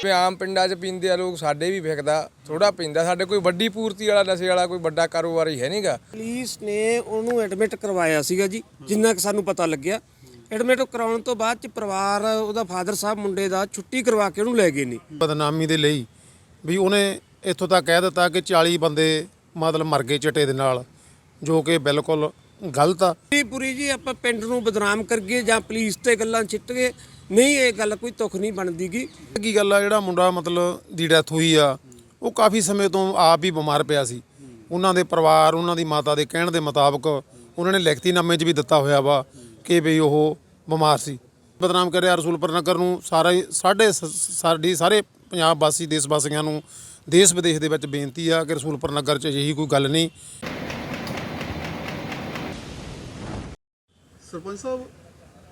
ਜਿਵੇਂ ਆਮ ਪਿੰਡਾਂ 'ਚ ਪੀਂਦੇ ਆ ਲੋਕ ਸਾਡੇ ਵੀ ਵਿਕਦਾ ਥੋੜਾ ਪੀਂਦਾ। ਸਾਡੇ ਕੋਈ ਵੱਡੀ ਪੂਰਤੀ ਵਾਲਾ ਨਸ਼ੇ ਵਾਲਾ ਕੋਈ ਵੱਡਾ ਕਾਰੋਬਾਰੀ ਹੈ ਨਹੀਂਗਾ। ਪੁਲਿਸ ਨੇ ਉਹਨੂੰ ਐਡਮਿਟ ਕਰਵਾਇਆ ਸੀਗਾ ਜੀ ਜਿੰਨਾ ਕਿ ਸਾਨੂੰ ਪਤਾ ਲੱਗਿਆ। ਐਡਮਿਟ ਕਰਾਉਣ ਤੋਂ ਬਾਅਦ ਚ ਪਰਿਵਾਰ ਉਹਦਾ ਫਾਦਰ ਸਾਹਿਬ ਮੁੰਡੇ ਦਾ ਛੁੱਟੀ ਕਰਵਾ ਕੇ ਉਹਨੂੰ ਲੈ ਗਏ ਨੇ। ਬਦਨਾਮੀ ਦੇ ਲਈ ਵੀ ਉਹਨੇ ਇੱਥੋਂ ਤੱਕ ਕਹਿ ਦਿੱਤਾ ਕਿ 40 ਬੰਦੇ ਮਤਲਬ ਮਰ ਗਏ ਚਿੱਟੇ ਦੇ ਨਾਲ ਜੋ ਕਿ ਬਿਲਕੁਲ ਗਲਤ ਆ। ਪੂਰੀ ਪੂਰੀ ਜੀ ਆਪਾਂ ਪਿੰਡ ਨੂੰ ਬਦਨਾਮ ਕਰਗੇ ਜਾਂ ਪੁਲਿਸ ਤੇ ਗੱਲਾਂ ਛਿੱਟ ਗਏ। ਨਹੀਂ ਇਹ ਗੱਲ ਕੋਈ ਤੁਖ ਨਹੀਂ ਬਣਦੀਗੀ। ਕੀ ਗੱਲ ਆ ਜਿਹੜਾ ਮੁੰਡਾ ਮਤਲਬ ਦੀ ਡੈਥ ਹੋਈ ਆ ਉਹ ਕਾਫੀ ਸਮੇਂ ਤੋਂ ਆਪ ਹੀ ਬਿਮਾਰ ਪਿਆ ਸੀ। ਉਹਨਾਂ ਦੇ ਪਰਿਵਾਰ ਉਹਨਾਂ ਦੀ ਮਾਤਾ ਦੇ ਕਹਿਣ ਦੇ ਮੁਤਾਬਕ ਉਹਨਾਂ ਨੇ ਲਿਖਤੀ ਨਾਮੇ 'ਚ ਵੀ ਦਿੱਤਾ ਹੋਇਆ ਵਾ ਕਿ ਵੀ ਉਹ ਬਿਮਾਰ ਸੀ। ਬਦਨਾਮ ਕਰਿਆ ਰਸੂਲਪੁਰ ਨਗਰ ਨੂੰ ਸਾਰਾ ਹੀ ਸਾਡੇ ਸ- ਸਾਡੀ ਸਾਰੇ ਪੰਜਾਬ ਵਾਸੀ ਦੇਸ਼ ਵਾਸੀਆਂ ਨੂੰ ਦੇਸ਼ ਵਿਦੇਸ਼ ਦੇ ਵਿੱਚ ਬੇਨਤੀ ਆ ਕਿ ਰਸੂਲਪੁਰ ਨਗਰ 'ਚ ਅਜਿਹੀ ਕੋਈ ਗੱਲ ਨਹੀਂ। ਸਰਪੰਚ ਸਾਹਿਬ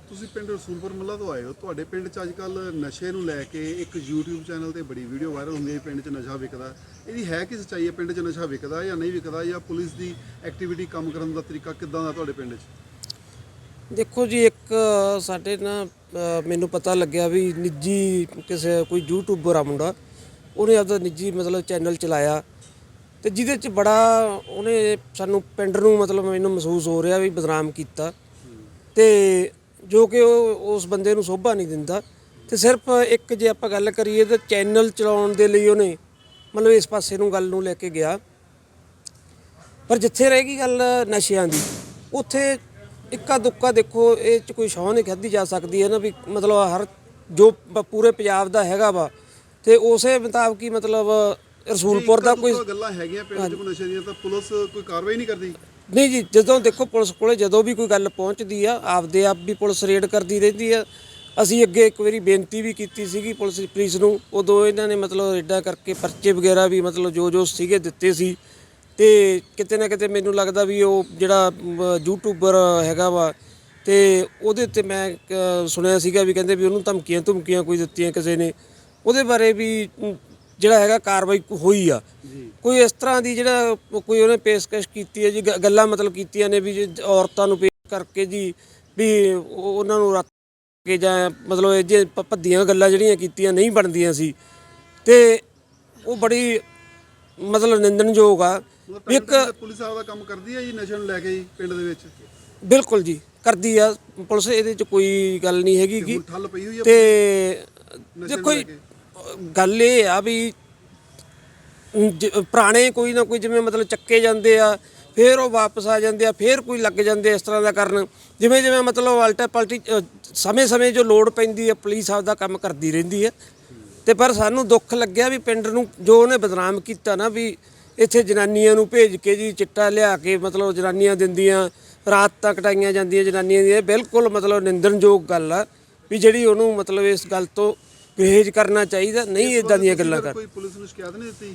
ਤੁਸੀਂ ਪਿੰਡ ਰਸੂਲਪੁਰ ਮੱਲਾ ਤੋਂ ਆਏ ਹੋ, ਤੁਹਾਡੇ ਪਿੰਡ 'ਚ ਅੱਜ ਨਸ਼ੇ ਨੂੰ ਲੈ ਕੇ ਇੱਕ YouTube ਚੈਨਲ ਤੇ ਬੜੀ ਵੀਡੀਓ ਵਾਇਰਲ ਹੁੰਦੀ ਹੈ ਪਿੰਡ 'ਚ ਨਸ਼ਾ ਵਿਕਦਾ। ਇਹਦੀ ਹੈ ਕਿ ਸੱਚਾਈ ਹੈ, ਪਿੰਡ 'ਚ ਨਸ਼ਾ ਵਿਕਦਾ ਜਾਂ ਨਹੀਂ ਵਿਕਦਾ ਜਾਂ ਪੁਲਿਸ ਦੀ ਐਕਟੀਵਿਟੀ ਕੰਮ ਕਰਨ ਦਾ ਤਰੀਕਾ ਕਿੱਦਾਂ ਦਾ ਤੁਹਾਡੇ ਪਿੰਡ 'ਚ? ਦੇਖੋ ਜੀ, ਇੱਕ ਸਾਡੇ ਨਾ ਮੈਨੂੰ ਪਤਾ ਲੱਗਿਆ ਵੀ ਨਿੱਜੀ ਕਿਸੇ, ਕੋਈ ਯੂਟਿਊਬਰ ਆ ਮੁੰਡਾ, ਉਹਨੇ ਆਪਦਾ ਨਿੱਜੀ ਮਤਲਬ ਚੈਨਲ ਚਲਾਇਆ ਤੇ ਜਿਹਦੇ ਚ ਬੜਾ ਉਹਨੇ ਸਾਨੂੰ ਪਿੰਡ ਨੂੰ ਮਤਲਬ ਮੈਨੂੰ ਮਹਿਸੂਸ ਹੋ ਰਿਹਾ ਵੀ ਬਦਨਾਮ ਕੀਤਾ ਤੇ ਜੋ ਕਿ ਉਹ ਉਸ ਬੰਦੇ ਨੂੰ ਸੋਭਾ ਨਹੀਂ ਦਿੰਦਾ। ਤੇ ਸਿਰਫ ਇੱਕ ਜੇ ਆਪਾਂ ਗੱਲ ਕਰੀਏ ਤਾਂ ਚੈਨਲ ਚਲਾਉਣ ਦੇ ਲਈ ਉਹਨੇ ਮਤਲਬ ਇਸ ਪਾਸੇ ਨੂੰ ਗੱਲ ਨੂੰ ਲੈ ਕੇ ਗਿਆ। ਪਰ ਜਿੱਥੇ ਰਹੇਗੀ ਗੱਲ ਨਸ਼ਿਆਂ ਦੀ ਉੱਥੇ ਇੱਕਾ ਦੁੱਕਾ ਦੇਖੋ ਇਹ ਚ ਕੋਈ ਸ਼ੌਹ ਨਹੀਂ ਖਾਧੀ ਜਾ ਸਕਦੀ ਹੈ ਨਾ ਵੀ ਮਤਲਬ ਹਰ ਜੋ ਪ- ਪੂਰੇ ਪੰਜਾਬ ਦਾ ਹੈਗਾ ਵਾ। ਤੇ ਉਸੇ ਮੁਤਾਬਕ ਹੀ ਮਤਲਬ ਰਸੂਲਪੁਰ ਦਾ ਕੋਈ ਗੱਲਾਂ ਹੈਗੀਆਂ ਪਿੰਡ 'ਚ ਨਸ਼ੇ ਦੀਆਂ ਤਾਂ ਪੁਲਿਸ ਕੋਈ ਕਾਰਵਾਈ ਨਹੀਂ ਕਰਦੀ? ਨਹੀਂ ਜੀ ਜਦੋਂ ਦੇਖੋ ਪੁਲਿਸ ਕੋਲੇ ਜਦੋਂ ਵੀ ਕੋਈ ਗੱਲ ਪਹੁੰਚਦੀ ਆ ਆਪਦੇ ਆਪ ਵੀ ਪੁਲਿਸ ਰੇਡ ਕਰਦੀ ਰਹਿੰਦੀ ਆ। ਅਸੀਂ ਅੱਗੇ ਇੱਕ ਵਾਰੀ ਬੇਨਤੀ ਵੀ ਕੀਤੀ ਸੀਗੀ ਪੁਲਿਸ ਪੁਲਿਸ ਨੂੰ ਉਦੋਂ ਇਹਨਾਂ ਨੇ ਮਤਲਬ ਰੇਡਾਂ ਕਰਕੇ ਪਰਚੇ ਵਗੈਰਾ ਵੀ ਮਤਲਬ ਜੋ ਜੋ ਸੀਗੇ ਦਿੱਤੇ ਸੀ। ਤੇ ਕਿਤੇ ਨਾ ਕਿਤੇ ਮੈਨੂੰ ਲੱਗਦਾ ਵੀ ਉਹ ਜਿਹੜਾ ਅਮ, ਯੂਟਿਊਬਰ ਹੈਗਾ ਵਾ ਤੇ ਉਹਦੇ ਉੱਤੇ ਮੈਂ ਸੁਣਿਆ ਸੀਗਾ ਵੀ ਕਹਿੰਦੇ ਵੀ ਉਹਨੂੰ ਧਮਕੀਆਂ ਧਮਕੀਆਂ ਕੋਈ ਦਿੱਤੀਆਂ ਕਿਸੇ ਨੇ। ਉਹਦੇ ਬਾਰੇ ਵੀ ਜਿਹੜਾ ਹੈਗਾ ਕਾਰਵਾਈ ਹੋਈ ਆ। ਕੋਈ ਇਸ ਤਰ੍ਹਾਂ ਦੀ ਜਿਹੜਾ ਕੋਈ ਉਹਨੇ ਪੇਸ਼ਕਸ਼ ਕੀਤੀ ਹੈ ਜੀ ਗੱਲਾਂ ਮਤਲਬ ਕੀਤੀਆਂ ਨੇ ਵੀ ਜੇ ਔਰਤਾਂ ਨੂੰ ਪੇਸ਼ ਕਰਕੇ ਜੀ ਵੀ ਉਹ- ਉਹਨਾਂ ਨੂੰ ਰੱਖ ਕੇ ਜਾਂ ਮਤਲਬ ਇਹ ਜੇ ਭੱਦੀਆਂ ਗੱਲਾਂ ਜਿਹੜੀਆਂ ਕੀਤੀਆਂ ਨਹੀਂ ਬਣਦੀਆਂ ਸੀ। ਤੇ ਉਹ ਬੜੀ ਮਤਲਬ ਨਿੰਦਣਯੋਗ ਆ। ਇੱਕ ਦੇ ਪੁਲਿਸ ਆਪਦਾ ਕੰਮ ਕਰਦੀ ਹੈ ਜੀ ਨਸ਼ੇ ਨੂੰ ਲੈ ਕੇ ਜੀ ਪਿੰਡ ਦੇ ਵਿੱਚ? ਬਿਲਕੁਲ ਜੀ ਕਰਦੀ ਆ। ਪੁਲਿਸ ਇਹਦੇ ਚ ਕੋਈ ਗੱਲ ਨਹੀਂ ਹੈਗੀ ਹੈ ਤੇ ਦੇਖੋ ਗੱਲ ਇਹ ਆ ਵੀ ਜ- ਪੁਰਾਣੇ ਕੋਈ ਨਾ ਕੋਈ ਜਿਵੇਂ ਮਤਲਬ ਚੱਕੇ ਜਾਂਦੇ ਆ, ਫਿਰ ਉਹ ਵਾਪਸ ਆ ਜਾਂਦੇ ਆ, ਫਿਰ ਕੋਈ ਲੱਗ ਜਾਂਦੇ ਇਸ ਤਰ੍ਹਾਂ ਦਾ ਕਰਨ। ਜਿਵੇਂ ਜਿਵੇਂ ਮਤਲਬ ਅਲਟਾ ਪਲਟੀ ਸਮੇਂ-ਸਮੇਂ ਜੋ ਲੋੜ ਪੈਂਦੀ ਹੈ ਪੁਲਿਸ ਆਪਦਾ ਕੰਮ ਕਰਦੀ ਰਹਿੰਦੀ ਹੈ ਤੇ ਪਰ ਸਾਨੂੰ ਦੁੱਖ ਲੱਗਿਆ ਵੀ ਪਿੰਡ ਨੂੰ ਜੋ ਉਹਨੇ ਬਦਨਾਮ ਕੀਤਾ ਨਾ ਵੀ ਇੱਥੇ ਜਨਾਨੀਆਂ ਨੂੰ ਭੇਜ ਕੇ ਜੀ ਚਿੱਟਾ ਲਿਆ ਕੇ ਮਤਲਬ ਜਨਾਨੀਆਂ ਦਿੰਦੀਆਂ, ਰਾਤ ਤੱਕ ਕਟਾਈਆਂ ਜਾਂਦੀਆਂ ਜਨਾਨੀਆਂ ਦੀਆਂ, ਇਹ ਬਿਲਕੁਲ ਮਤਲਬ ਨਿੰਦਣਯੋਗ ਗੱਲ ਆ ਵੀ ਜਿਹੜੀ ਉਹਨੂੰ ਮਤਲਬ ਇਸ ਗੱਲ ਤੋਂ ਗੁਰੇਜ਼ ਕਰਨਾ ਚਾਹੀਦਾ। ਨਹੀਂ ਇਦਾਂ ਦੀਆਂ ਗੱਲਾਂ ਕਰ ਕੋਈ ਪੁਲਿਸ ਨੂੰ ਸ਼ਿਕਾਇਤ ਨਹੀਂ ਦਿੱਤੀ?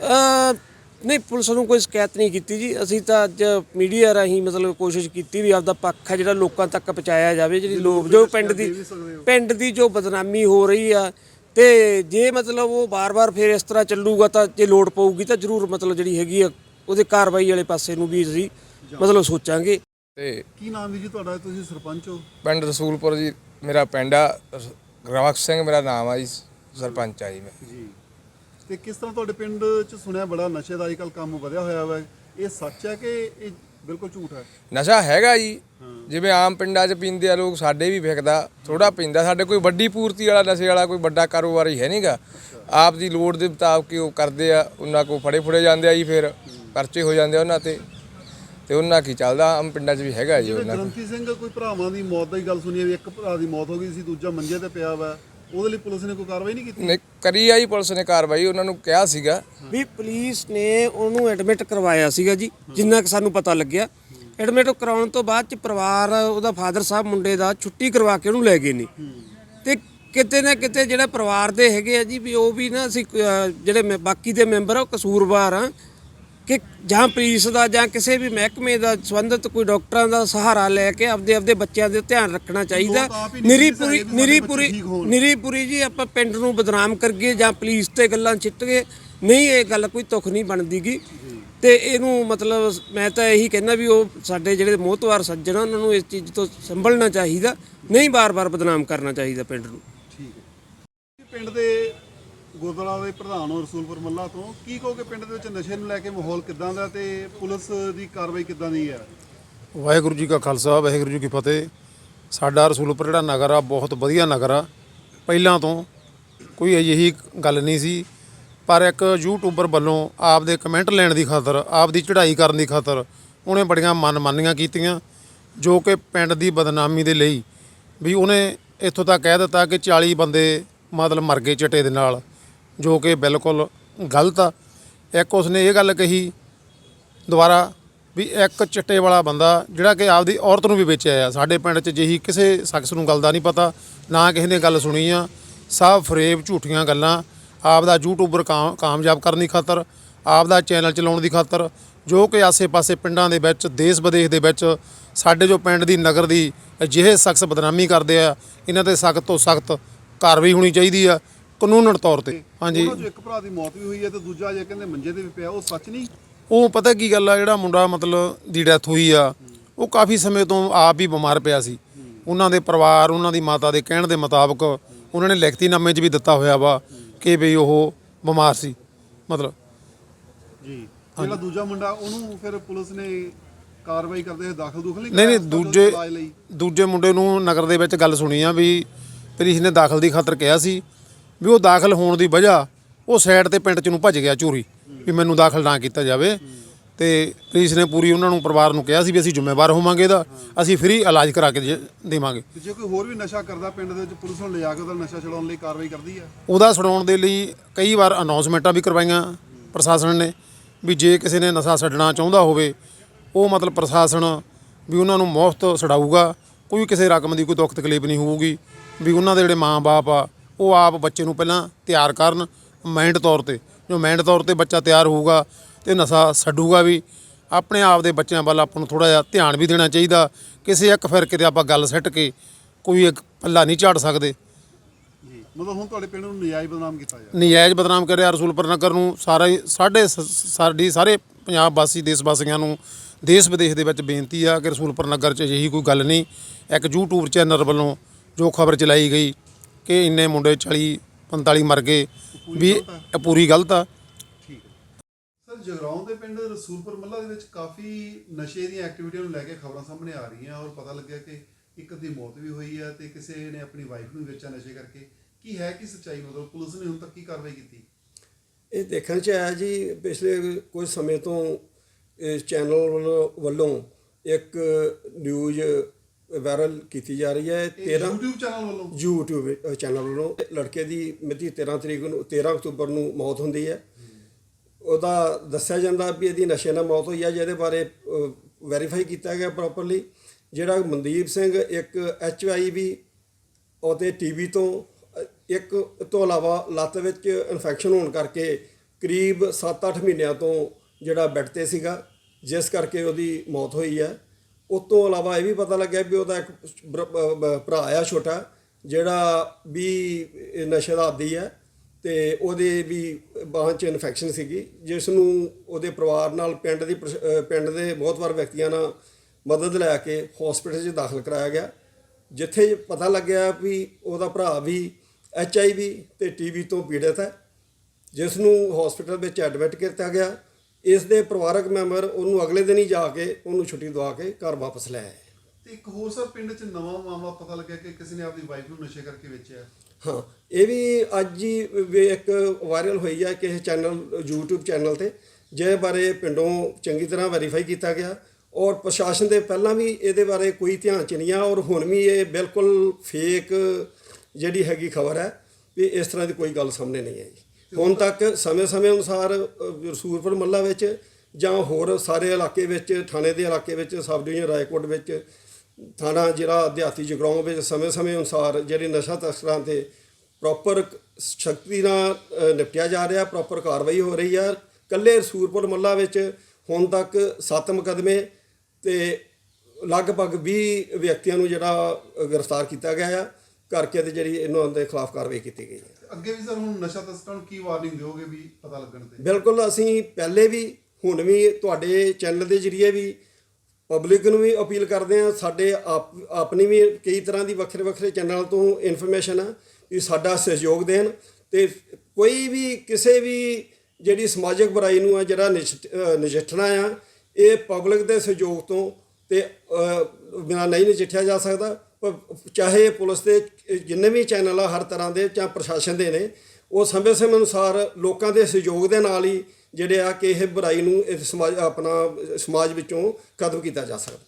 ਅ ਨਹੀਂ ਪੁਲਿਸ ਨੂੰ ਕੋਈ ਸ਼ਿਕਾਇਤ ਨਹੀਂ ਕੀਤੀ ਜੀ। ਅਸੀਂ ਤਾਂ ਅੱਜ ਮੀਡੀਆ ਰਾਹੀਂ ਮਤਲਬ ਕੋਸ਼ਿਸ਼ ਕੀਤੀ ਵੀ ਆਪਦਾ ਪੱਖ ਹੈ ਜਿਹੜਾ ਲੋਕਾਂ ਤੱਕ ਪਹੁੰਚਾਇਆ ਜਾਵੇ ਜਿਹੜੀ ਲੋਕ ਜੋ ਪਿੰਡ ਦੀ। ਪਿੰਡ ਦੀ ਜੋ ਬਦਨਾਮੀ ਹੋ ਰਹੀ ਆ ਤੇ ਜੇ ਮਤਲਬ ਉਹ ਬਾਰ-ਬਾਰ ਫਿਰ ਇਸ ਤਰ੍ਹਾਂ ਚੱਲੂਗਾ ਤਾਂ ਜੇ ਲੋੜ ਪਊਗੀ ਤਾਂ ਜ਼ਰੂਰ ਮਤਲਬ ਜਿਹੜੀ ਹੈਗੀ ਆ ਉਹਦੇ ਕਾਰਵਾਈ ਵਾਲੇ ਪਾਸੇ ਨੂੰ ਵੀ ਅਸੀਂ ਮਤਲਬ ਸੋਚਾਂਗੇ। ਤੇ ਕੀ ਨਾਮ ਵੀ ਜੀ ਤੁਹਾਡਾ? ਤੁਸੀਂ ਸਰਪੰਚ ਹੋ। ਪਿੰਡ ਰਸੂਲਪੁਰ ਜੀ ਮੇਰਾ ਪਿੰਡ ਆ। ਰਵਕ ਸਿੰਘ ਮੇਰਾ ਨਾਮ ਆ ਜੀ ਸਰਪੰਚ ਆ ਜੀ ਮੈਂ। ਜੀ। ਤੇ ਕਿਸ ਤਰ੍ਹਾਂ ਤੁਹਾਡੇ ਪਿੰਡ 'ਚ ਸੁਣਿਆ ਬੜਾ ਨਸ਼ੇ ਦਾ ਅੱਜਕੱਲ ਕੰਮ ਵਧਿਆ ਹੋਇਆ ਵਾ ਇਹ ਸੱਚ ਹੈ ਕਿ ਇਹ ਬਿਲਕੁਲ ਝੂਠ ਹੈ ਨਸ਼ਾ ਹੈਗਾ ਜੀ। ਜਿਵੇਂ ਆਮ ਪਿੰਡਾਂ 'ਚ ਪੀਂਦੇ ਆ ਲੋਕ ਸਾਡੇ ਵੀ ਵਿਕਦਾ ਥੋੜਾ ਪੀਂਦਾ। ਸਾਡੇ ਕੋਈ ਵੱਡੀ ਪੂਰਤੀ ਵਾਲਾ ਨਸ਼ੇ ਵਾਲਾ ਕੋਈ ਵੱਡਾ ਕਾਰੋਬਾਰੀ ਹੈ ਨਹੀਂਗਾ ਆਪ ਦੀ ਲੋੜ ਦੇ ਮੁਤਾਬਕ ਉਹ ਕਰਦੇ ਆ ਉਹਨਾਂ ਕੋ ਫੜੇ ਫੁੜੇ ਜਾਂਦੇ ਆ ਜੀ ਫਿਰ ਪਰਚੇ ਹੋ ਜਾਂਦੇ ਆ ਉਹਨਾਂ ਤੇ। ਤੇ ਉਹਨਾਂ ਕੀ ਚੱਲਦਾ? ਆਮ ਪਿੰਡਾਂ 'ਚ ਵੀ ਹੈਗਾ ਜੀ ਜਿਵੇਂ ਉਹਨਾਂ ਗ੍ਰੰਥੀ ਸਿੰਘ ਕੋਈ ਭਰਾਵਾਂ ਦੀ ਮੌਤ ਦੀ ਗੱਲ ਸੁਣੀ ਹੈ ਵੀ ਇੱਕ ਭਰਾ ਦੀ ਮੌਤ ਹੋ ਗਈ ਸੀ ਦੂਜਾ ਮੰਜੇ ਤੇ ਪਿਆ ਵਾ। ਉਹਦੇ ਲਈ ਪੁਲਿਸ ਨੇ ਕੋਈ ਕਾਰਵਾਈ ਨਹੀਂ ਕੀਤੀ? ਨੇ ਕਰੀ ਆ ਜੀ ਪੁਲਿਸ ਨੇ ਕਾਰਵਾਈ ਉਹਨਾਂ ਨੂੰ ਕਿਹਾ ਸੀਗਾ। ਵੀ ਪੁਲਿਸ ਨੇ ਉਹਨੂੰ ਐਡਮਿਟ ਕਰਵਾਇਆ ਸੀਗਾ ਜੀ ਜਿੰਨਾ ਕਿ ਸਾਨੂੰ ਪਤਾ ਲੱਗਿਆ। ਐਡਮਿਟ ਕਰਾਉਣ ਤੋਂ ਬਾਅਦ ਚ ਪਰਿਵਾਰ ਉਹਦਾ ਫਾਦਰ ਸਾਹਿਬ ਮੁੰਡੇ ਦਾ ਛੁੱਟੀ ਕਰਵਾ ਕੇ ਉਹਨੂੰ ਲੈ ਗਏ ਨੇ। ਤੇ ਕਿਤੇ ਨਾ ਕਿਤੇ ਜਿਹੜਾ ਪਰਿਵਾਰ ਦੇ ਹੈਗੇ ਆ ਜੀ ਵੀ ਉਹ ਵੀ ਨਾ ਅਸੀਂ ਅਹ, ਜਿਹੜੇ ਮੈਂ- ਬਾਕੀ ਦੇ ਮੈਂਬਰ ਆ ਉਹ ਕਸੂਰਵਾਰ ਆ। ਕਿ ਜਾਂ ਪੁਲਿਸ ਦਾ ਜਾਂ ਕਿਸੇ ਵੀ ਮਹਿਕਮੇ ਦਾ ਸੰਬੰਧਿਤ ਕੋਈ ਡਾਕਟਰਾਂ ਦਾ ਸਹਾਰਾ ਲੈ ਕੇ ਆਪਦੇ ਆਪਦੇ ਬੱਚਿਆਂ ਦੇ ਧਿਆਨ ਰੱਖਣਾ ਚਾਹੀਦਾ। ਲੋਕ ਆਪ ਹੀ ਨਹੀਂ ਨਿਰੀ ਸਮਝਦੇ ਪੂਰੀ ਵੀ ਸਾਡੇ ਨਿਰੀ ਬੱਚੇ ਪੂਰੀ ਠੀਕ ਹੋਣ। ਨਿਰੀਪੁਰੀ ਜੀ ਆਪਾਂ ਪਿੰਡ ਨੂੰ ਬਦਨਾਮ ਕਰਗੇ ਜਾਂ ਪੁਲਿਸ ਤੇ ਗੱਲਾਂ ਛਿੱਟ ਗਏ ਨਹੀਂ ਇਹ ਗੱਲ ਕੋਈ ਤੁਖ ਨਹੀਂ ਬਣਦੀਗੀ। ਤੇ ਇਹਨੂੰ ਮਤਲਬ ਮੈਂ ਤਾਂ ਇਹੀ ਕਹਿੰਦਾ ਵੀ ਉਹ ਸਾਡੇ ਜਿਹੜੇ ਮੋਹਤਵਾਰ ਸੱਜਣ ਉਹਨਾਂ ਨੂੰ ਇਸ ਚੀਜ਼ ਤੋਂ ਸੰਭਲਣਾ ਚਾਹੀਦਾ ਨਹੀਂ ਬਾਰ-ਬਾਰ ਬਦਨਾਮ ਕਰਨਾ ਚਾਹੀਦਾ ਪਿੰਡ ਨੂੰ। ਠੀਕ ਹੈ। ਪਿੰਡ ਦੇ ਗੁਰਦੁਆਰਾ ਦੇ ਪ੍ਰਧਾਨ ਹੋ ਰਸੂਲਪੁਰ ਮੱਲਾ ਤੋਂ ਕੀ ਕਹੋਗੇ ਪਿੰਡ ਦੇ ਵਿੱਚ ਨਸ਼ੇ ਨੂੰ ਲੈ ਕੇ ਮਾਹੌਲ ਕਿੱਦਾਂ ਦਾ ਤੇ ਪੁਲਿਸ ਦੀ ਕਾਰਵਾਈ ਕਿੱਦਾਂ ਦੀ ਹੈ? ਵਾਹਿਗੁਰੂ ਜੀ ਕਾ ਖਾਲਸਾ, ਵਾਹਿਗੁਰੂ ਜੀ ਕੀ ਫਤਿਹ। ਸਾਡਾ ਰਸੂਲਪੁਰ ਜਿਹੜਾ ਨਗਰ ਆ, ਬਹੁਤ ਵਧੀਆ ਨਗਰ ਆ। ਪਹਿਲਾਂ ਤੋਂ ਕੋਈ ਅਜਿਹੀ ਗੱਲ ਨਹੀਂ ਸੀ, ਪਰ ਇੱਕ ਯੂਟਿਊਬਰ ਵੱਲੋਂ ਆਪ ਦੇ ਕਮੈਂਟ ਲੈਣ ਦੀ ਖਾਤਰ ਆਪ ਦੀ ਚੜ੍ਹਾਈ ਕਰਨ ਦੀ ਖਾਤਰ ਉਹਨੇ ਬੜੀਆਂ ਮਨਮਾਨੀਆਂ ਕੀਤੀਆਂ, ਜੋ ਕਿ ਪਿੰਡ ਦੀ ਬਦਨਾਮੀ ਦੇ ਲਈ ਵੀ ਉਹਨੇ ਇੱਥੋਂ ਤੱਕ ਕਹਿ ਦਿੱਤਾ ਕਿ 40 ਬੰਦੇ ਮਤਲਬ ਮਰ ਗਏ ਚਟੇ ਦੇ ਨਾਲ। ਜੋ ਕਿ ਬਿਲਕੁਲ ਗਲਤ ਆ। ਇੱਕ ਉਸਨੇ ਇਹ ਗੱਲ ਕਹੀ ਦੁਬਾਰਾ ਵੀ ਇੱਕ ਚਿੱਟੇ ਵਾਲਾ ਬੰਦਾ ਜਿਹੜਾ ਕਿ ਆਪਦੀ ਔਰਤ ਨੂੰ ਵੀ ਵੇਚਿਆ ਆ। ਸਾਡੇ ਪਿੰਡ 'ਚ ਜਿਹੀ ਕਿਸੇ ਸ਼ਖਸ ਨੂੰ ਗੱਲ ਦਾ ਨਹੀਂ ਪਤਾ, ਨਾ ਕਿਸੇ ਨੇ ਗੱਲ ਸੁਣੀ ਆ। ਸਭ ਫਰੇਬ ਝੂਠੀਆਂ ਗੱਲਾਂ, ਆਪਦਾ ਯੂਟਿਊਬਰ ਕਾਮ- ਕਾਮਯਾਬ ਕਰਨ ਦੀ ਖਾਤਰ, ਆਪਦਾ ਚੈਨਲ ਚਲਾਉਣ ਦੀ ਖਾਤਰ, ਜੋ ਕਿ ਆਸੇ-ਪਾਸੇ ਪਿੰਡਾਂ ਦੇ ਵਿੱਚ ਦੇਸ਼ ਵਿਦੇਸ਼ ਦੇ ਵਿੱਚ, ਸਾਡੇ ਜੋ ਪਿੰਡ ਦੀ, ਨਗਰ ਦੀ ਅਜਿਹੇ ਸ਼ਖਸ ਬਦਨਾਮੀ ਕਰਦੇ ਆ, ਇਹਨਾਂ ਤੇ ਸਖਤ ਤੋਂ ਸਖਤ ਕਾਰਵਾਈ ਹੋਣੀ ਚਾਹੀਦੀ ਆ। ਕਾਨੂੰਨਨ ਤੌਰ ਤੇ। ਹਾਂਜੀ। ਉਹਨਾਂ ਚੋਂ ਇੱਕ ਭਰਾ ਦੀ ਮੌਤ ਵੀ ਹੋਈ ਹੈ ਤੇ ਦੂਜਾ ਜੇ ਕਹਿੰਦੇ ਮੰਜੇ ਤੇ ਵੀ ਪਿਆ ਉਹ ਸੱਚ ਨਹੀਂ? ਉਹ ਪਤਾ ਕੀ ਗੱਲ ਆ ਜਿਹੜਾ ਮੁੰਡਾ ਮਤਲਬ ਦੀ ਡੈਥ ਹੋਈ ਆ ਉਹ ਕਾਫੀ ਸਮੇਂ ਤੋਂ ਆਪ ਹੀ ਬਿਮਾਰ ਪਿਆ ਸੀ। ਉਹਨਾਂ ਦੇ ਪਰਿਵਾਰ ਉਹਨਾਂ ਦੀ ਮਾਤਾ ਦੇ ਕਹਿਣ ਦੇ ਮੁਤਾਬਕ ਉਹਨਾਂ ਨੇ ਲਿਖਤੀ ਨਾਮੇ 'ਚ ਵੀ ਦਿੱਤਾ ਹੋਇਆ ਵਾ ਕਿ ਵੀ ਉਹ ਬਿਮਾਰ ਸੀ ਮਤਲਬ। ਜੀ ਜਿਹੜਾ ਦੂਜਾ ਮੁੰਡਾ ਉਹਨੂੰ ਫਿਰ ਪੁਲਿਸ ਨੇ ਕਾਰਵਾਈ ਕਰਦੇ ਹੋਏ ਦਾਖਲ ਦੂਖਲ ਨਹੀਂ ਨਹੀਂ ਨਹੀਂ ਕਰਾਇਆ ਹਸਪਤਾਲ ਦੂਜੇ ਇਲਾਜ ਲਈ? ਦੂਜੇ ਮੁੰਡੇ ਨੂੰ ਨਗਰ ਦੇ ਵਿੱਚ ਗੱਲ ਸੁਣੀ ਆ ਵੀ ਪੁਲਿਸ ਨੇ ਦਾਖਲ ਦੀ ਖਾਤਰ ਕਿਹਾ ਸੀ। ਵੀ ਉਹ ਦਾਖਲ ਹੋਣ ਦੀ ਵਜ੍ਹਾ ਉਹ ਸਾਈਡ ਤੇ ਪਿੰਡ ਚ ਨੂੰ ਭੱਜ ਗਿਆ ਚੋਰੀ ਵੀ ਮੈਨੂੰ ਦਾਖਲ ਨਾ ਕੀਤਾ ਜਾਵੇ। ਤੇ ਪੁਲਿਸ ਨੇ ਪੂਰੀ ਉਹਨਾਂ ਨੂੰ ਪਰਿਵਾਰ ਨੂੰ ਕਿਹਾ ਸੀ ਵੀ ਅਸੀਂ ਜ਼ਿੰਮੇਵਾਰ ਹੋਵਾਂਗੇ ਇਹਦਾ ਅਸੀਂ ਫ੍ਰੀ ਇਲਾਜ ਕਰਾ ਕੇ ਦੇ- ਦੇਵਾਂਗੇ। ਤੇ ਜੇ ਕੋਈ ਹੋਰ ਵੀ ਨਸ਼ਾ ਕਰਦਾ ਪਿੰਡ ਦੇ ਵਿੱਚ ਪੁਲਿਸ ਨੂੰ ਲਿਜਾ ਕੇ ਉਹਦਾ ਨਸ਼ਾ ਛਡਾਉਣ ਲਈ ਕਾਰਵਾਈ ਕਰਦੀ ਹੈ ਉਹਦਾ ਛਡਾਉਣ ਦੇ ਲਈ ਕਈ ਵਾਰ ਅਨਾਉਂਸਮੈਂਟਾਂ ਵੀ ਕਰਵਾਈਆਂ ਪ੍ਰਸ਼ਾਸਨ ਨੇ ਵੀ ਜੇ ਕਿਸੇ ਨੇ ਨਸ਼ਾ ਛੱਡਣਾ ਚਾਹੁੰਦਾ ਹੋਵੇ ਉਹ ਮਤਲਬ ਪ੍ਰਸ਼ਾਸਨ ਵੀ ਉਹਨਾਂ ਨੂੰ ਮੁਫਤ ਛਡਾਊਗਾ। ਕੋਈ ਕਿਸੇ ਰਕਮ ਦੀ ਕੋਈ ਦੁੱਖ ਤਕਲੀਫ ਨਹੀਂ ਹੋਊਗੀ ਵੀ ਉਹਨਾਂ ਦੇ ਜਿਹੜੇ ਮਾਂ-ਬਾਪ ਆ ਉਹ ਆਪ ਬੱਚੇ ਨੂੰ ਪਹਿਲਾਂ ਤਿਆਰ ਕਰਨ ਮਾਈਂਡ ਤੌਰ ਤੇ। ਜੋ ਮਾਈਂਡ ਤੌਰ ਤੇ ਬੱਚਾ ਤਿਆਰ ਹੋਊਗਾ ਤੇ ਨਸ਼ਾ ਛੱਡੂਗਾ ਵੀ ਆਪਣੇ ਆਪ ਦੇ ਬੱਚਿਆਂ ਵੱਲ ਆਪਾਂ ਨੂੰ ਥੋੜਾ ਜਿਹਾ ਧਿਆਨ ਵੀ ਦੇਣਾ ਚਾਹੀਦਾ। ਕਿਸੇ ਇੱਕ ਫਿਰਕੇ ਤੇ ਆਪਾਂ ਗੱਲ ਸੱਟ ਕੇ ਕੋਈ ਇੱਕ ਪੱਲਾ ਨਹੀਂ ਝਾੜ ਸਕਦੇ। ਜੀ ਮਤਲਬ ਹੁਣ ਤੁਹਾਡੇ ਪਿੰਡ ਨੂੰ ਨਜਾਇਜ਼ ਬਦਨਾਮ ਕੀਤਾ ਜਾ ਨਜਾਇਜ਼ ਬਦਨਾਮ ਕਰਿਆ ਰਸੂਲਪੁਰ ਨਗਰ ਨੂੰ। ਸਾਰਾ ਸਾਡੇ ਸਾਡੀ ਸਾਰੇ ਪੰਜਾਬ ਵਾਸੀ ਦੇਸ਼ ਵਾਸੀਆਂ ਨੂੰ ਦੇਸ਼ ਵਿਦੇਸ਼ ਦੇ ਵਿੱਚ ਬੇਨਤੀ ਆ ਕਿ ਰਸੂਲਪੁਰ ਨਗਰ 'ਚ ਅਜਿਹੀ ਕੋਈ ਗੱਲ ਨਹੀਂ। ਇੱਕ YouTube ਚੈਨਲ ਵੱਲੋਂ ਜੋ ਖਬਰ ਚਲਾਈ ਗਈ ਕਿ ਇੰਨੇ ਮੁੰਡੇ 40 45 ਮਰ ਗਏ ਵੀ ਇਹ ਪੂਰੀ ਗਲਤ ਆ। ਸਰ ਜਗਰਾਉਂ ਦੇ ਪਿੰਡ ਰਸੂਲਪੁਰ ਮੱਲਾ ਦੇ ਵਿੱਚ ਕਾਫੀ ਨਸ਼ੇ ਦੀਆਂ ਐਕਟੀਵਿਟੀਆਂ ਨੂੰ ਲੈ ਕੇ ਖਬਰਾਂ ਸਾਹਮਣੇ ਆ ਰਹੀਆਂ ਔਰ ਪਤਾ ਲੱਗਿਆ ਕਿ ਇੱਕ ਦੀ ਮੌਤ ਵੀ ਹੋਈ ਹੈ ਤੇ ਕਿਸੇ ਨੇ ਆਪਣੀ ਵਾਈਫ ਨੂੰ ਵੇਚਿਆ ਨਸ਼ੇ ਕਰਕੇ। ਕੀ ਹੈ ਕੀ ਸੱਚਾਈ? ਮਤਲਬ ਪੁਲਿਸ ਨੇ ਹੁਣ ਤੱਕ ਕੀ ਕਾਰਵਾਈ ਕੀਤੀ? ਇਹ ਦੇਖਣ ਚ ਆਇਆ ਜੀ ਪਿਛਲੇ ਕੁਝ ਸਮੇਂ ਤੋਂ ਇਸ ਚੈਨਲ ਵੱਲੋਂ- ਵੱਲੋਂ ਇੱਕ ਨਿਊਜ਼ ਵਾਇਰਲ ਕੀਤੀ ਜਾ ਰਹੀ ਹੈ। ਇਹ 13 YouTube ਚੈਨਲ ਵੱਲੋਂ? YouTube ਚੈਨਲ ਵੱਲੋਂ ਲੜਕੇ ਦੀ ਮਿਤੀ 13 ਤਰੀਕ ਨੂੰ 13 ਅਕਤੂਬਰ ਨੂੰ ਮੌਤ ਹੁੰਦੀ ਹੈ। ਉਹਦਾ ਦੱਸਿਆ ਜਾਂਦਾ ਵੀ ਇਹਦੀ ਨਸ਼ੇ ਨਾਲ ਮੌਤ ਹੋਈ ਹੈ ਜਿਹਦੇ ਬਾਰੇ ਵੈਰੀਫਾਈ ਕੀਤਾ ਗਿਆ ਪ੍ਰੋਪਰਲੀ ਜਿਹੜਾ ਮਨਦੀਪ ਸਿੰਘ ਇੱਕ ਵੀ ਉਹਦੇ ਟੀਬੀ ਤੋਂ ਇੱਕ ਤੋਂ ਇਲਾਵਾ ਲੱਤ ਵਿੱਚ ਇਨਫੈਕਸ਼ਨ ਹੋਣ ਕਰਕੇ ਕਰੀਬ 7-8 ਮਹੀਨਿਆਂ ਤੋਂ ਜਿਹੜਾ ਬੈੱਡ ਤੇ ਸੀਗਾ ਜਿਸ ਕਰਕੇ ਉਹਦੀ ਮੌਤ ਹੋਈ ਹੈ। ਉਸ ਤੋਂ ਇਲਾਵਾ ਇਹ ਵੀ ਪਤਾ ਲੱਗਿਆ ਵੀ ਉਹਦਾ ਇੱਕ ਬਰ- ਭਰਾ ਆ ਛੋਟਾ, ਜਿਹੜਾ ਵੀ ਨਸ਼ੇ ਦਾ ਆਦੀ ਹੈ ਤੇ ਉਹਦੇ ਵੀ ਬਾਹਾਂ 'ਚ ਇਨਫੈਕਸ਼ਨ ਸੀਗੀ, ਜਿਸ ਨੂੰ ਉਹਦੇ ਪਰਿਵਾਰ ਨਾਲ ਪਿੰਡ ਦੀ ਪਿੰਡ ਦੇ ਬਹੁਤ ਵਾਰ ਵਿਅਕਤੀਆਂ ਨਾਲ ਮਦਦ ਲੈ ਕੇ ਹਸਪੀਟਲ 'ਚ ਦਾਖਲ ਕਰਾਇਆ ਗਿਆ। ਜਿੱਥੇ ਪਤਾ ਲੱਗਿਆ ਵੀ ਉਹਦਾ ਭਰਾ ਵੀ ਵੀ ਤੇ ਟੀਵੀ ਤੋਂ ਪੀੜਤ ਹੈ, ਜਿਸ ਨੂੰ ਹਸਪੀਟਲ ਵਿੱਚ ਐਡਮਿਟ ਕੀਤਾ ਗਿਆ। ਇਸ ਦੇ ਪਰਿਵਾਰਕ ਮੈਂਬਰ ਉਹਨੂੰ ਅਗਲੇ ਦਿਨ ਹੀ ਜਾ ਕੇ ਉਹਨੂੰ ਛੁੱਟੀ ਦਵਾ ਕੇ ਘਰ ਵਾਪਸ ਲੈ ਆਏ। ਤੇ ਇੱਕ ਹੋਰ ਸਰ ਪਿੰਡ 'ਚ ਨਵਾਂ ਮਾਮਲਾ ਪਤਾ ਲੱਗਿਆ ਕਿ ਕਿਸੇ ਨੇ ਆਪਣੀ ਵਾਈਫ ਨੂੰ ਨਸ਼ੇ ਕਰਕੇ ਵੇਚਿਆ। ਹਾਂ ਇਹ ਵੀ ਅੱਜ ਹੀ ਵੀ ਇੱਕ ਵਾਇਰਲ ਹੋਈ ਹੈ ਕਿਸੇ ਚੈਨਲ YouTube ਚੈਨਲ ਤੇ ਜਿਹਦੇ ਬਾਰੇ ਪਿੰਡੋਂ ਚੰਗੀ ਤਰ੍ਹਾਂ ਵੈਰੀਫਾਈ ਕੀਤਾ ਗਿਆ ਔਰ ਪ੍ਰਸ਼ਾਸਨ ਦੇ ਪਹਿਲਾਂ ਵੀ ਇਹਦੇ ਬਾਰੇ ਕੋਈ ਧਿਆਨ ਚ ਨਹੀਂ ਆ ਔਰ ਹੁਣ ਵੀ ਇਹ ਬਿਲਕੁਲ ਫੇਕ ਜਿਹੜੀ ਹੈਗੀ ਖਬਰ ਹੈ ਵੀ ਇਸ ਤਰ੍ਹਾਂ ਦੀ ਕੋਈ ਗੱਲ ਸਾਹਮਣੇ ਨਹੀਂ ਆਈ। ਹੁਣ ਤੱਕ ਸਮੇਂ-ਸਮੇਂ ਅਨੁਸਾਰ ਅ, ਰਸੂਲਪੁਰ ਮੱਲਾ ਵਿੱਚ ਜਾਂ ਹੋਰ ਸਾਰੇ ਇਲਾਕੇ ਵਿੱਚ ਥਾਣੇ ਦੇ ਇਲਾਕੇ ਵਿੱਚ ਸਬ ਡਿਵੀਜ਼ਨ ਰਾਏਕੋਟ ਵਿੱਚ ਥਾਣਾ ਜਿਹੜਾ ਦਿਹਾਤੀ ਜਗਰਾਉਂ ਵਿੱਚ ਸਮੇਂ-ਸਮੇਂ ਅਨੁਸਾਰ ਜਿਹੜੇ ਨਸ਼ਾ ਤਸਕਰਾਂ ਤੇ ਪ੍ਰੋਪਰ ਸ਼ਕਤੀ ਨਾਲ ਅ, ਨਿਪਟਿਆ ਜਾ ਰਿਹਾ ਪ੍ਰੋਪਰ ਕਾਰਵਾਈ ਹੋ ਰਹੀ ਹੈ ਕੱਲੇ ਸੂਰਪੁਰ ਮੱਲਾ ਵਿੱਚ ਹੁਣ ਤੱਕ 7 ਮੁਕਦਮੇ ਤੇ ਲਗਭਗ 20 ਵਿਅਕਤੀਆਂ ਨੂੰ ਜਿਹੜਾ ਅ, ਗ੍ਰਿਫਤਾਰ ਕੀਤਾ ਗਿਆ ਆ। ਕਰਕੇ ਤੇ ਜਿਹੜੀ ਇਹਨਾਂ ਦੇ ਖਿਲਾਫ ਕਾਰਵਾਈ ਕੀਤੀ ਗਈ ਹੈ ਅੱਗੇ ਵੀ ਸਰ ਹੁਣ ਨਸ਼ਾ ਤਸਕਰਾਂ ਨੂੰ ਕੀ ਵਾਰਨਿੰਗ ਦਿਓਗੇ ਵੀ ਪਤਾ ਲੱਗਣ ਤੇ? ਬਿਲਕੁਲ ਅਸੀਂ ਪਹਿਲੇ ਵੀ, ਹੁਣ ਵੀ ਤੁਹਾਡੇ ਚੈਨਲ ਦੇ ਜਰੀਏ ਵੀ ਪਬਲਿਕ ਨੂੰ ਵੀ ਅਪੀਲ ਕਰਦੇ ਹਾਂ। ਸਾਡੇ ਆਪ, ਆਪਣੀ ਵੀ ਕਈ ਤਰ੍ਹਾਂ ਦੀ ਵੱਖਰੇ ਵੱਖਰੇ ਚੈਨਲ ਤੋਂ ਇਨਫੋਰਮੇਸ਼ਨ ਆ ਵੀ ਸਾਡਾ ਸਹਿਯੋਗ ਦੇਣ ਤੇ ਕੋਈ ਵੀ ਕਿਸੇ ਵੀ ਜਿਹੜੀ ਸਮਾਜਿਕ ਬੁਰਾਈ ਨੂੰ ਆ, ਜਿਹੜਾ ਨਜਿੱਠਣਾ ਆ, ਇਹ ਪਬਲਿਕ ਦੇ ਸਹਿਯੋਗ ਤੋਂ ਤੇ ਬਿਨਾਂ ਨਹੀਂ ਨਜਿੱਠਿਆ ਜਾ ਸਕਦਾ। ਚਾਹੇ ਪੁਲਿਸ ਦੇ ਜਿੰਨੇ ਵੀ ਚੈਨਲ ਆ ਹਰ ਤਰ੍ਹਾਂ ਦੇ ਜਾਂ ਪ੍ਰਸ਼ਾਸਨ ਦੇ ਨੇ, ਉਹ ਸਮੇਂ ਸਮੇਂ ਅਨੁਸਾਰ ਲੋਕਾਂ ਦੇ ਸਹਿਯੋਗ ਦੇ ਨਾਲ ਹੀ ਜਿਹੜੇ ਆ ਕਿ ਇਹ ਬੁਰਾਈ ਨੂੰ ਇਸ ਸਮਾਜ, ਆਪਣਾ ਸਮਾਜ ਵਿੱਚੋਂ ਖਤਮ ਕੀਤਾ ਜਾ ਸਕਦਾ।